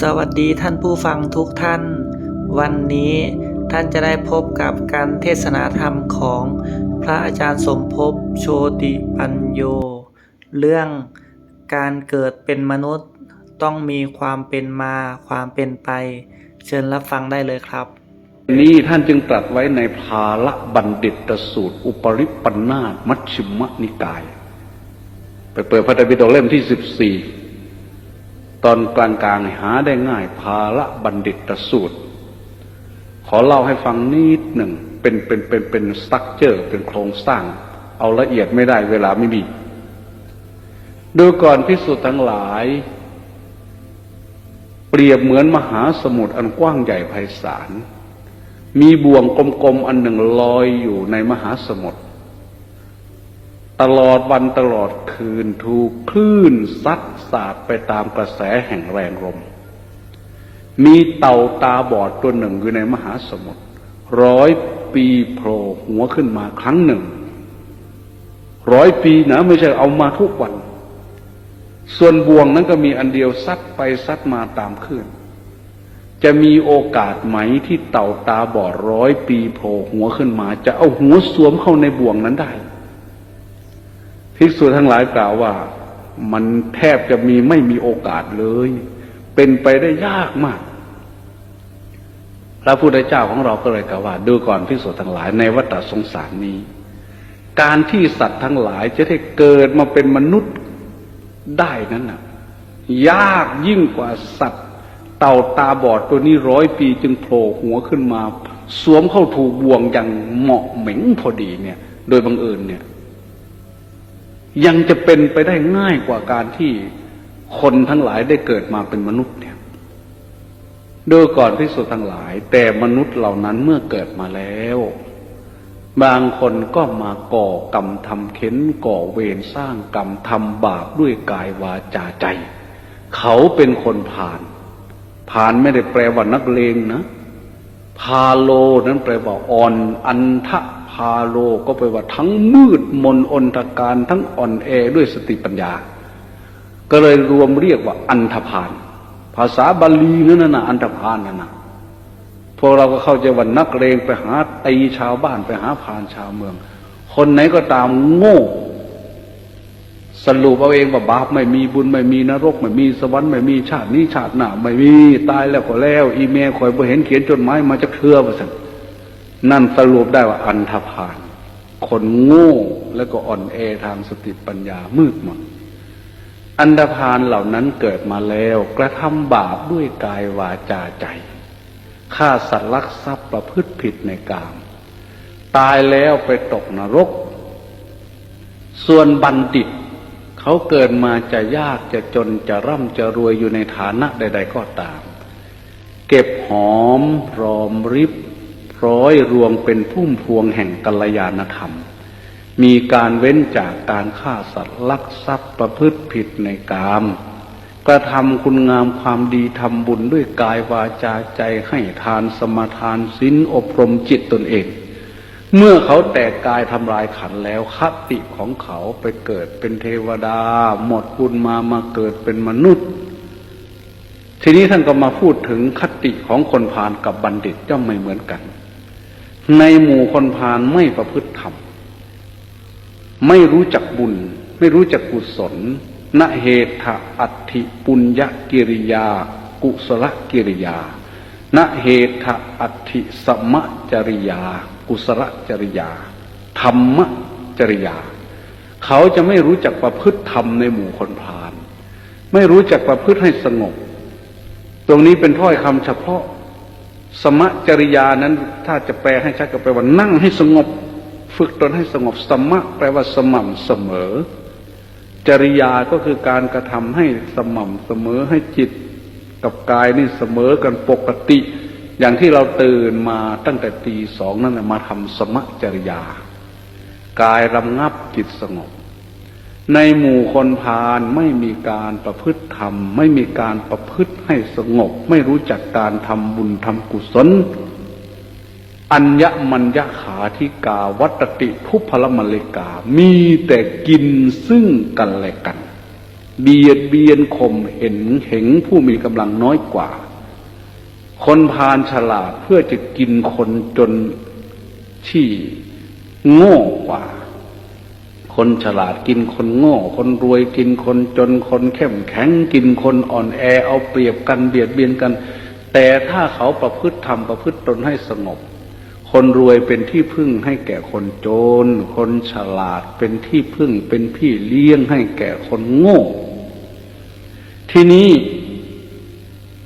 สวัสดีท่านผู้ฟังทุกท่าน วันนี้ท่านจะได้พบกับการเทศนาธรรมของพระอาจารย์สมภพโชติปัญโย เรื่องการเกิดเป็นมนุษย์ต้องมีความเป็นมาความเป็นไป เชิญรับฟังได้เลยครับ นี้ท่านจึงตรัสไว้ในภาละบัณฑิตสูตร อุปริปันธาตมัชฌิมนิกาย ไปเปิดพระไตรปิฎกเล่มที่สิบสี่ ตอนกลางๆหาได้ง่ายภาละบัณฑิตสูตร ขอเล่าให้ฟังนิดหนึ่งเป็นเป็นเป็นเป็นสตั๊กเจอร์เป็นโครงสร้าง เอาละเอียดไม่ได้เวลาไม่มีดูก่อนพิสุทธ์ทั้งหลาย เปรียบเหมือนมหาสมุทรอันกว้างใหญ่ไพศาลมีบ่วงกลมๆอันหนึ่งลอยอยู่ในมหาสมุทรตลอดวันตลอดคืนถูกคลื่นซัด สาดไปตามกระแสแห่งแรงลม มีเต่าตาบอดตัวหนึ่งอยู่ในมหาสมุทรร้อยปีโผล่หัวขึ้นมาครั้งหนึ่ง ร้อยปีนะไม่ใช่เอามาทุกวัน ส่วนบ่วงนั้นก็มีอันเดียวซัดไปซัดมาตามคลื่นจะมีโอกาสไหมที่เต่าตาบอดร้อยปีโผล่หัวขึ้นมา จะเอาหัวสวมเข้าในบ่วงนั้นได้ภิกษุทั้งหลายกล่าวว่า มันแทบจะมีไม่มีโอกาสเลย เป็นไปได้ยากมาก พระพุทธเจ้าของเราก็เลยกล่าวว่า ดูก่อนภิกษุทั้งหลายในวัฏสงสารนี้ การที่สัตว์ทั้งหลายจะได้เกิดมาเป็นมนุษย์ได้นั้นน่ะ ยากยิ่งกว่าสัตว์ เต่าตาบอดตัวนี้ร้อยปีจึงโผล่หัวขึ้นมา สวมเข้าถูกบ่วงอย่างเหมาะเหม็งพอดีเนี่ย โดยบังเอิญเนี่ย ยังจะเป็นไปได้ง่ายกว่าการที่คนทั้งหลายได้เกิดมาเป็นมนุษย์เนี่ยโดยก่อนพิสุทั้งหลาย แต่มนุษย์เหล่านั้นเมื่อเกิดมาแล้ว บางคนก็มาก่อกรรมทำเข็นก่อเวรสร้างกรรมทำบาปด้วยกายวาจาใจ เขาเป็นคนผ่าน ผ่านไม่ได้แปลว่านักเลงนะพาโลนั้นแปลว่าอ่อน อันทะาโลก็แปลว่าทั้งมืดมนอนตการทั้งอ่อนแอด้วยสติปัญญา ก็เลยรวมเรียกว่าอันธพาลภาษาบาลีนั่นน่ะอันธพาลนั่นนะพวกเราก็เข้าใจว่านักเลงไปหาตีชาวบ้านไปหาพานชาวเมือง คนไหนก็ตามโง่ สรุปเอาเองว่าบาปไม่มีบุญไม่มีนรก ไม่มีสวรรค์ไม่มีชาตินี้ชาติหน้าไม่มีตายแล้วก็แล้ว อีเมลคอยบ่เห็นเขียนจดหมายมาจะเครือว่าสัน นั่นสรุปได้ว่าอันธพาลคนโง่แล้วก็อ่อนแอทางสติปัญญามืดมนอันธพาลเหล่านั้นเกิดมาแล้ว กระทำบาปด้วยกายวาจาใจฆ่าสัตว์ลักทรัพย์ประพฤติผิดในกาม ตายแล้วไปตกนรก ส่วนบัณฑิต เขาเกิดมาจะยากจะจนจะร่ำจะรวยอยู่ในฐานะใด ๆ ก็ตาม เก็บหอมรอมริบ ร้อยรวงเป็นพุ่มพวงแห่งกัลยาณธรรม มีการเว้นจากการฆ่าสัตว์ลักทรัพย์ประพฤติผิดในกามกระทำคุณงามความดีทำบุญด้วยกายวาจาใจให้ทานสมาทานศีลอบรมจิตตนเอง เมื่อเขาแตกกายทำลายขันแล้วคติของเขาไปเกิดเป็นเทวดา หมดบุญมามาเกิดเป็นมนุษย์ ทีนี้ท่านก็มาพูดถึงคติของคนพาลกับบัณฑิตย่อมไม่เหมือนกัน ในหมู่คนพาลไม่ประพฤติธรรม ไม่รู้จักบุญ ไม่รู้จักกุศลณเหตุอัตถิปุญญกิริยา กุศลกิริยาณเหตุอัตถิสมจริยา กุศลจริยา ธรรมจริยา เขาจะไม่รู้จักประพฤติธรรมในหมู่คนพาลไม่รู้จักประพฤติให้สงบ ตรงนี้เป็นถ้อยคำเฉพาะ สมจริยานั้น ถ้าจะแปลให้ชัดก็แปลว่านั่งให้สงบ ฝึกตนให้สงบสมะแปลว่าสม่ำเสมอ จริยาก็คือการกระทำให้สม่ำเสมอให้จิตกับกายนี่เสมอกันปกติ อย่างที่เราตื่นมาตั้งแต่ตีสองนั่นแหละมาทำสมจริยา กายรำงับจิตสงบ ในหมู่คนพาลไม่มีการประพฤติธรรม ไม่มีการประพฤติให้สงบ ไม่รู้จักการทำบุญทำกุศล อัญญมัญญขาธิกาวัตติทุพพลมลิกา มีแต่กินซึ่งกันและกัน เบียดเบียนข่มเห็นเห็นผู้มีกำลังน้อยกว่า คนพาลฉลาดเพื่อจะกินคนจนที่โง่กว่า คนฉลาดกินคนโง่ คนรวยกินคนจนคนเข้มแข็งกินคนอ่อนแอเอาเปรียบกันเบียดเบียนกัน แต่ถ้าเขาประพฤติธรรมประพฤติตนให้สงบ คนรวยเป็นที่พึ่งให้แก่คนจน คนฉลาดเป็นที่พึ่งเป็นพี่เลี้ยงให้แก่คนโง่ ที่นี้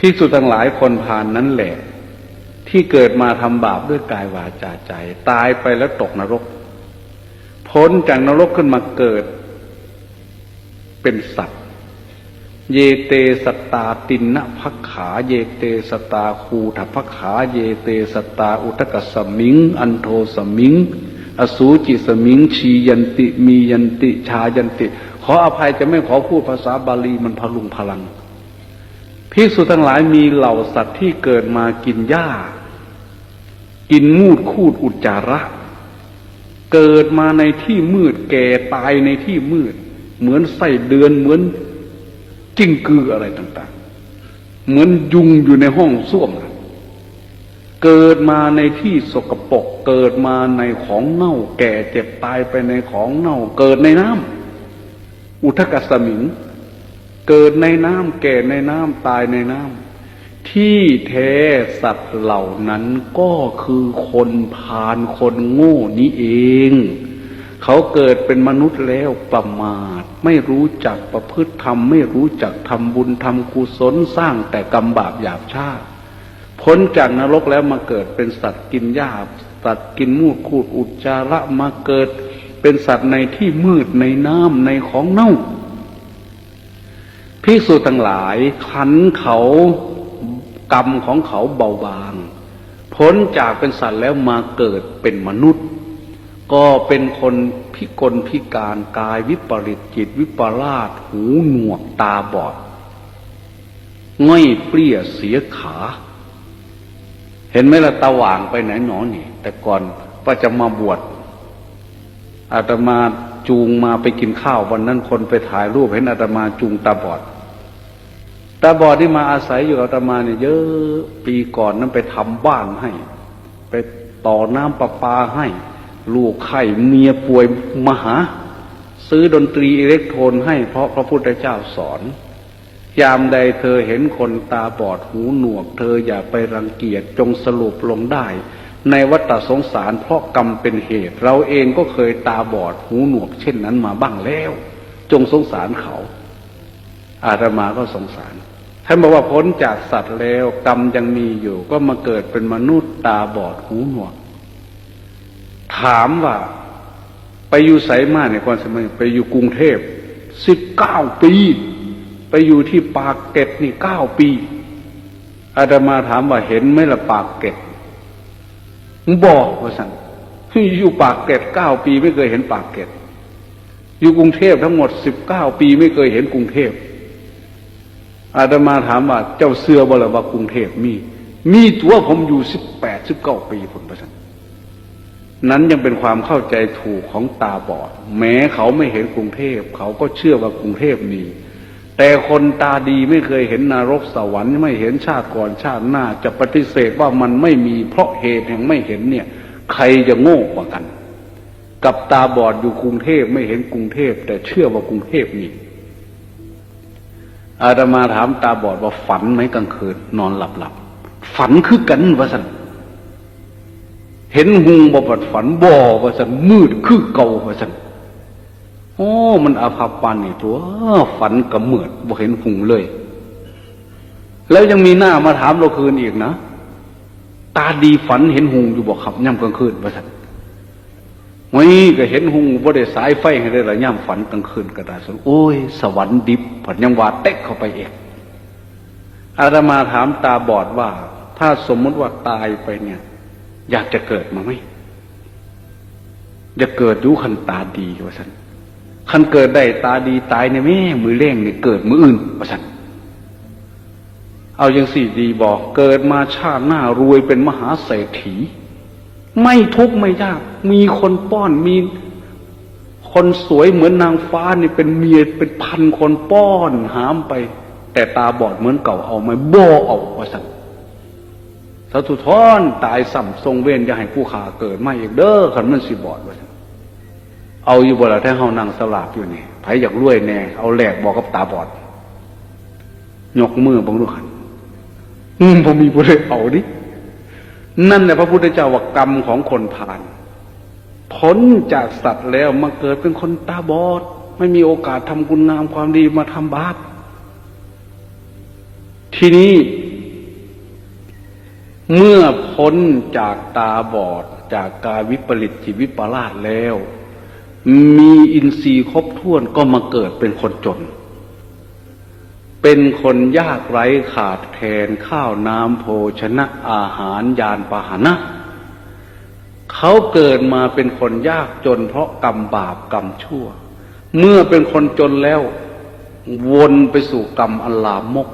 ที่สุดทั้งหลายคนพานนั้นแหละ ที่เกิดมาทำบาปด้วยกายวาจาใจ ตายไปแล้วตกนรก พ้นจากนรกขึ้นมาเกิด เป็นสัตว์ เยเตสตาตินนะพักขา เยเตสตาคูถพักขา เยเตสตาอุทกสมิง อันโทสมิง อสูจิสมิง ชียันติมียันติชายันติ ขออภัยจะไม่ขอพูดภาษาบาลีมันพลุงพลังภิกษุทั้งหลายมีเหล่าสัตว์ที่เกิดมากินหญ้า กินมูดคูดอุจจาระ เกิดมาในที่มืด แก่ตายในที่มืด เหมือนไส้เดือนเหมือนจิ้งกืออะไรต่าง ๆ เหมือนยุงอยู่ในห้องส้วมนะเกิดมาในที่สกปรกเกิดมาในของเน่า แก่เจ็บตายไปในของเน่า เกิดในน้ำอุทกสมิง เกิดในน้ำแก่ในน้ำตายในน้ำ ที่แท้สัตว์เหล่านั้นก็คือคนพาลคนโง่นี้เอง เขาเกิดเป็นมนุษย์แล้วประมาท ไม่รู้จักประพฤติธรรม ไม่รู้จักทำบุญทำกุศลสร้างแต่กรรมบาปหยาบชาติพ้นจากนรกแล้วมาเกิดเป็นสัตว์กินหญ้าสัตว์กินมูดคูดอุจจาระมาเกิด เป็นสัตว์ในที่มืดในน้ำในของเน่าภิกษุทั้งหลายขันเขา กรรมของเขาเบาบาง พ้นจากเป็นสัตว์แล้วมาเกิดเป็นมนุษย์ ก็เป็นคนพิกลพิการกายวิปริตจิตวิปลาสหูหนวกตาบอดง่อยเปรี้ยเสียขา เห็นไหมละตาหว่างไปไหนหนอนี่ แต่ก่อนว่าจะมาบวชอาตมาจูงมาไปกินข้าววันนั้นคนไปถ่ายรูปเห็นอาตมาจูงตาบอด ตาบอดที่มาอาศัยอยู่กับอาตมาเนี่ยเยอะปีก่อนนั้นไปทำบ้านให้ ไปต่อน้ำประปาให้ ลูกไข่เมียป่วยมหา ซื้อดนตรีอิเล็กโทรนให้เพราะพระพุทธเจ้าสอน ยามใดเธอเห็นคนตาบอดหูหนวก เธออย่าไปรังเกียจจงสรุปลงได้ ในวัฏสงสารเพราะกรรมเป็นเหตุ เราเองก็เคยตาบอดหูหนวก เช่นนั้นมาบ้างแล้ว จงสงสารเขา อาตมาก็สงสาร ท่านบอกว่าพ้นจากสัตว์แล้วกรรมยังมีอยู่ ก็มาเกิดเป็นมนุษย์ตาบอดหูหนวก ถามว่า ไปอยู่ไสมาในความสมัย ไปอยู่กรุงเทพสิบเก้าปี ไปอยู่ที่ปากเกร็ดนี่เก้าปีอาตมาถามว่าเห็นไหมละปากเกร็ดบอกว่าสั่งอยู่ปากเกร็ดเก้าปีไม่เคยเห็นปากเกร็ดอยู่กรุงเทพทั้งหมดสิบเก้าปีไม่เคยเห็นกรุงเทพ อาตมาถามว่า เจ้าเสื้อบ่ละว่ากรุงเทพมี มีตัวผมอยู่สิบแปดสิบเก้าปีผลประชันนั้นยังเป็นความเข้าใจถูกของตาบอด แม้เขาไม่เห็นกรุงเทพ เขาก็เชื่อว่ากรุงเทพมีแต่คนตาดีไม่เคยเห็นนรกสวรรค์ไม่เห็นชาติก่อนชาติหน้า จะปฏิเสธว่ามันไม่มีเพราะเหตุแห่งไม่เห็นเนี่ย ใครจะโง่กว่ากัน กับตาบอดอยู่กรุงเทพไม่เห็นกรุงเทพ แต่เชื่อว่ากรุงเทพมี อาตมาถามตาบอดว่าฝันไหมกลางคืน นอนหลับหลับฝันคือกันว่าสันเห็นหุงบ่บัดฝันบ่ว่าสันมืดคือเก่าว่าสันโอ้มันอาภัพปานนี่ตัวฝันกับเมืดบ่เห็นหุงเลย แล้วยังมีหน้ามาถามเราคืนอีกนะ ตาดีฝันเห็นหุงอยู่บ่ขับย่ำกลางคืนว่าสัน วันนี้ก็เห็นหุงบ่ได้สายไฟให้ได้ละย่ำฝันกลางคืนก็ได้สันโอ้ย สวรรค์ดิบผัดยังวาเต็กเข้าไปเองอาตมาถามตาบอดว่า ถ้าสมมติว่าตายไปเนี่ย อยากจะเกิดมาไหมจะเกิดดูคันตาดีว่าสันคันเกิดได้ตาดีตายในแม่มือเล่งเนี่ยเกิดมืออื่นว่าสันเอาอย่างสี่ดีบอกเกิดมาชาติหน้ารวยเป็นมหาเศรษฐี ไม่ทุกข์ไม่ยาก มีคนป้อนมีคนสวยเหมือนนางฟ้านี่เป็นเมียเป็นพันคนป้อนหามไป แต่ตาบอดเหมือนเก่าเอาไหมบ่เอาว่าสั่งสาธุทอนตายสัมทรงเวนอย่าให้ผู้ขาเกิดมาอีกเด้อขันมันสิบอดว่าสั่งเอาอยู่บ่ละแท้เฮานั่งสลาบอยู่นี่ไผอยากรวยแน่เอาแหลกบอกกับตาบอด ยกมือบังดูขันอืมผมมีผู้ใดเอาดิ นั่นแหละพระพุทธเจ้าว่ากรรมของคนผ่านพ้นจากสัตว์แล้วมาเกิดเป็นคนตาบอด ไม่มีโอกาสทำคุณงามความดีมาทำบาปทีนี้เมื่อพ้นจากตาบอด จากกายวิปริตจิตวิปลาสแล้ว มีอินทรีย์ครบถ้วนก็มาเกิดเป็นคนจน เป็นคนยากไร้ขาดแคลนข้าวน้ำโภชนะอาหารยานพาหนะ เขาเกิดมาเป็นคนยากจนเพราะกรรมบาปกรรมชั่ว เมื่อเป็นคนจนแล้ว วนไปสู่กรรมอันลามก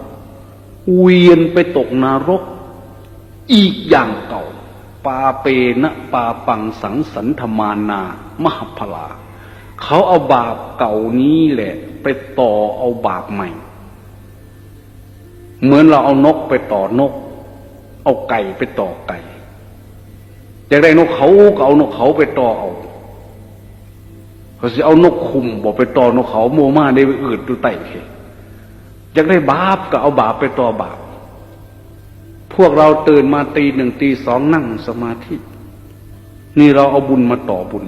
เวียนไปตกนรก อีกอย่างเก่า ปาเปนะปาปังสังสันธมานามหพลา เขาเอาบาปเก่านี้แหละ ไปต่อเอาบาปใหม่ เหมือนเราเอานกไปต่อนก เอาไก่ไปต่อไก่อยากได้นกเขาก็เอานกเขาไปต่อเอาเขาสิเอานกคุมบอกไปต่อนกเขาโมมาได้ไปอืดดูไต่เอยากได้บาปก็เอาบาปไปต่อบาปพวกเราตื่นมาตีหนึ่งตีสองนั่งสมาธิ นี่เราเอาบุญมาต่อบุญ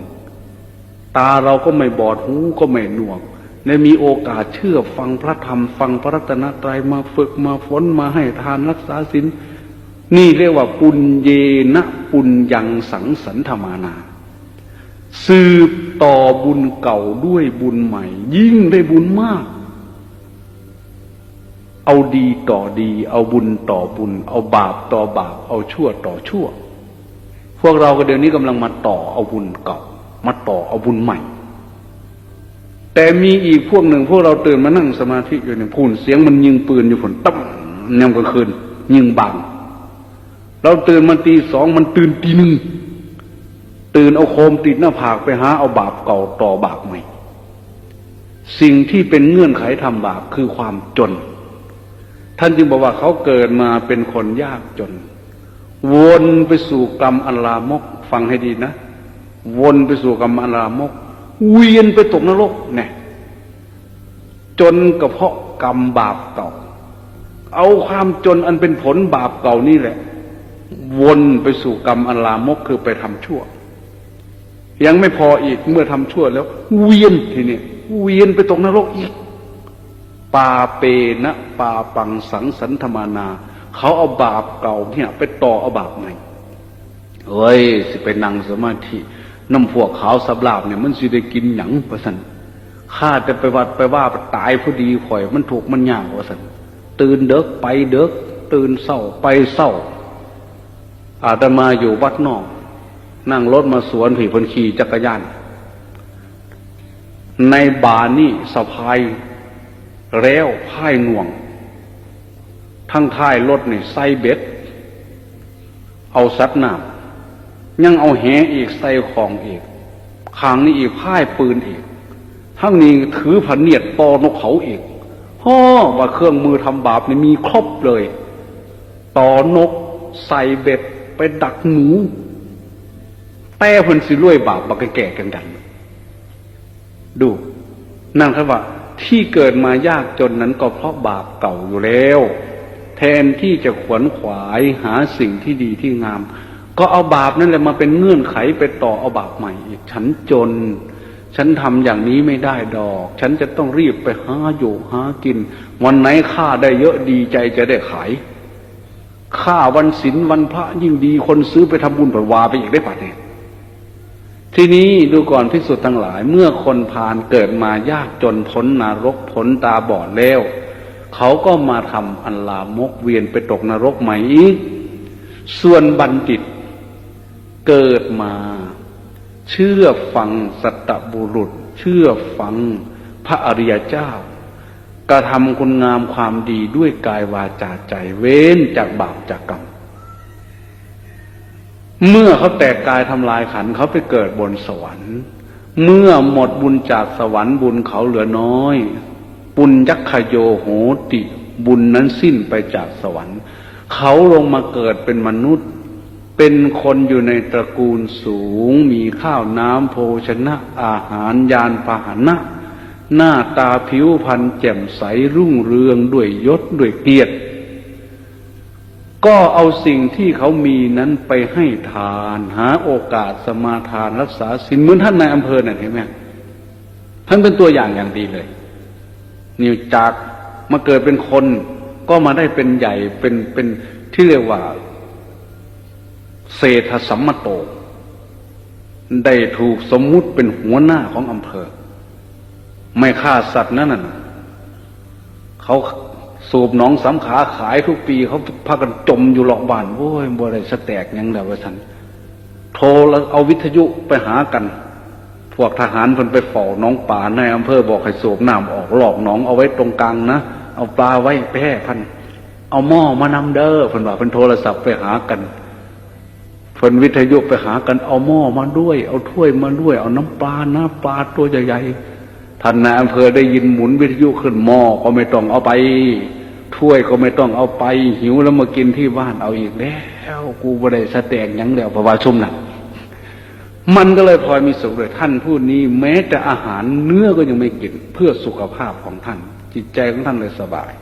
ตาเราก็ไม่บอดหูก็ไม่หนวก ได้มีโอกาสเชื่อฟังพระธรรม ฟังพระรัตนตรัยมาฝึกมาฝนมาให้ทานรักษาศีลนี่เรียกว่าปุญเยนะปุญญังสังสันธมานา สืบต่อบุญเก่าด้วยบุญใหม่ ยิ่งได้บุญมาก เอาดีต่อดี เอาบุญต่อบุญ เอาบาปต่อบาป เอาชั่วต่อชั่ว พวกเราก็เดี๋ยวนี้กำลังมาต่อเอาบุญเก่า มาต่อเอาบุญใหม่ แต่มีอีกพวกหนึ่งพวกเราตื่นมานั่งสมาธิอยู่เนี่ยพูนเสียงมันยิงปืนอยู่ฝนตั้มยามกลางคืน ยิงบังเราตื่นมาตีสองมันตื่นตีหนึ่งตื่นเอาโคมติดหน้าผากไปหาเอาบาปเก่าต่อบาปใหม่ สิ่งที่เป็นเงื่อนไขทำบาปคือความจน ท่านจึงบอกว่าเขาเกิดมาเป็นคนยากจน วนไปสู่กรรมอันลามก ฟังให้ดีนะ วนไปสู่กรรมอันลามก เวียนไปตกนรกเนี่ยจนกระเพาะกรรมบาปเก่า เอาความจนอันเป็นผลบาปเก่านี่แหละ วนไปสู่กรรมอันลามกคือไปทำชั่ว ยังไม่พออีกเมื่อทำชั่วแล้ว เวียนทีนี้เวียนไปตกนรกอีกปาเปนะปาปังสังสันธมานา เขาเอาบาปเก่าเนี่ย ไปต่อเอาบาปใหม่เอ้ยสิไปนั่งสมาธิ น้ำพวกขาวสับลาบเนี่ยมันสิได้กินหยังประสันข้าจะไปวัดไปว่าตายพอดีข่อยมันถูกมันยากประสันตื่นเด็กไปเด็กตื่นเศร้าไปเศร้า อาตมาอยู่วัดนอก นั่งรถมาสวนผีพนขี่จักรยาน ในบานี่สะพายแล้วพายหน่วง ทั้งท้ายรถนี่ใส่เบ็ด เอาสัตว์น้ำ ยังเอาแหอีกใส่ของอีกขางนี้อีกพ่ายปืนอีก ทั้งนี้ถือผันเนียดตอนกเขาอีกฮ่อว่าเครื่องมือทำบาปนี่มีครบเลยต่อนกใส่เบ็ดไปดักหนูแต่เพิ่นสิรวยบาปบักแก่กันดัน ดูนั่นครับว่าที่เกิดมายากจนนั้นก็เพราะบาปเก่าอยู่แล้ว แทนที่จะขวนขวายหาสิ่งที่ดีที่งาม ก็เอาบาปนั่นแหละมาเป็นเงื่อนไขไปต่อเอาบาปใหม่อีกฉันจน ฉันทำอย่างนี้ไม่ได้ดอก ฉันจะต้องรีบไปหาอยู่หากิน วันไหนค่าได้เยอะดีใจจะได้ขายค่าวันศีลวันพระยิ่งดีคนซื้อไปทำบุญปวาไปอีกได้ปัดเนี่ยทีนี้ดูก่อนพิสุทธ์ทั้งหลาย เมื่อคนพาลเกิดมายากจนพ้นนรกพ้นตาบอดแล้ว เขาก็มาทำอันลามกเวียนไปตกนรกใหม่อีกส่วนบัณฑิต เกิดมา เชื่อฟังสัตบุรุษ เชื่อฟังพระอริยเจ้ากระทำคุณงามความดีด้วยกายวาจาใจ เว้นจากบาปจากกรรม เมื่อเขาแตกกายทำลายขันเขาไปเกิดบนสวรรค์ เมื่อหมดบุญจากสวรรค์บุญเขาเหลือน้อย ปุญยัคคโยโหติ บุญนั้นสิ้นไปจากสวรรค์ เขาลงมาเกิดเป็นมนุษย์ เป็นคนอยู่ในตระกูลสูง มีข้าวน้ำโภชนะอาหารยานพาหนะ หน้าตาผิวพรรณแจ่มใสรุ่งเรืองด้วยยศด้วยเกียรติ ก็เอาสิ่งที่เขามีนั้นไปให้ทานหาโอกาสสมาทานรักษาศีลเหมือนท่านนายอำเภอน่ะเห็นไหมท่านเป็นตัวอย่างอย่างดีเลยนี่จากมาเกิดเป็นคนก็มาได้เป็นใหญ่เป็นเป็นที่เรียกว่า เศรษฐสัมมโต ได้ถูกสมมุติเป็นหัวหน้าของอำเภอ ไม่ฆ่าสัตว์นั่นน่ะเขาสูบหนองสำขาขายทุกปีเขาพากันจมอยู่หลอกบ้านโอ้ยบ่ได้สแตกยังแล้วว่าท่านโทรแล้วเอาวิทยุไปหากัน พวกทหารเพิ่นไปเฝ้าน้องป่าในอำเภอบอกให้สูบน้ำออกหลอกหนองเอาไว้ตรงกลางนะเอาปลาไว้แพร่พัน เอาหม้อมานำเด้อเพิ่นว่าเพิ่นโทรศัพท์ไปหากัน เพิ่นวิทยุไปหากันเอาหม้อมาด้วย เอาถ้วยมาด้วย เอาน้ำปลาน้ำปลาตัวใหญ่ๆท่านนายอำเภอได้ยินหมุนวิทยุขึ้นหม้อก็ไม่ต้องเอาไป ถ้วยก็ไม่ต้องเอาไป หิวแล้วมากินที่บ้านเอาอีกแล้วกูบ่ได้สแตกยังแล้วเพราะว่าชุ่มน่ะมันก็เลยพลอยมีสุขเลยท่านผู้นี้ แม้แต่อาหารเนื้อก็ยังไม่กินเพื่อสุขภาพของท่าน จิตใจของท่านเลยสบาย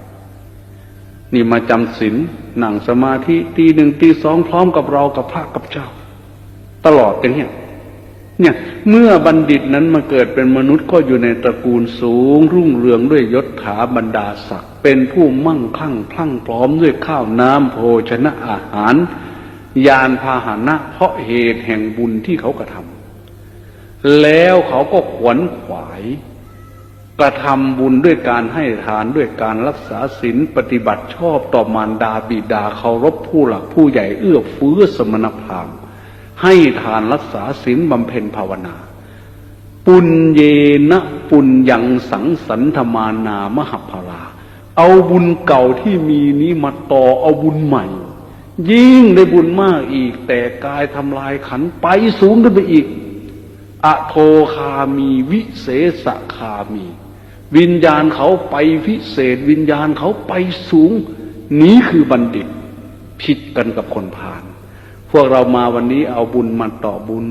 นี่มาจำศีลนั่งสมาธิตีหนึ่งตีสองพร้อมกับเรากับพระกับเจ้า ตลอดอย่างเนี้ยเนี่ยเมื่อบัณฑิตนั้นมาเกิดเป็นมนุษย์ก็อยู่ในตระกูลสูง รุ่งเรืองด้วยยศถาบรรดาศักดิ์เป็นผู้มั่งคั่งพลั่งพร้อมด้วยข้าวน้ำโภชนะอาหาร ยานพาหนะ เพราะเหตุแห่งบุญที่เขากระทำแล้วเขาก็ขวนขวาย กระทำบุญด้วยการให้ทานด้วยการรักษาศีลปฏิบัติชอบต่อมารดาบิดาเคารพผู้หลักผู้ใหญ่เอื้อเฟื้อสมณพราหมณ์ให้ทานรักษาศีลบำเพ็ญภาวนา ปุญเยนะปุญยังสังสันธมานามหพลาเอาบุญเก่าที่มีนี้มาต่อเอาบุญใหม่ ยิ่งได้บุญมากอีก แต่กายทำลายขันไปสูงขึ้นไปอีก อโทคามีวิเศษคามี วิญญาณเขาไปพิเศษ วิญญาณเขาไปสูง นี้คือบัณฑิต ผิดกันกับคนผ่าน พวกเรามาวันนี้เอาบุญมาต่อบุญ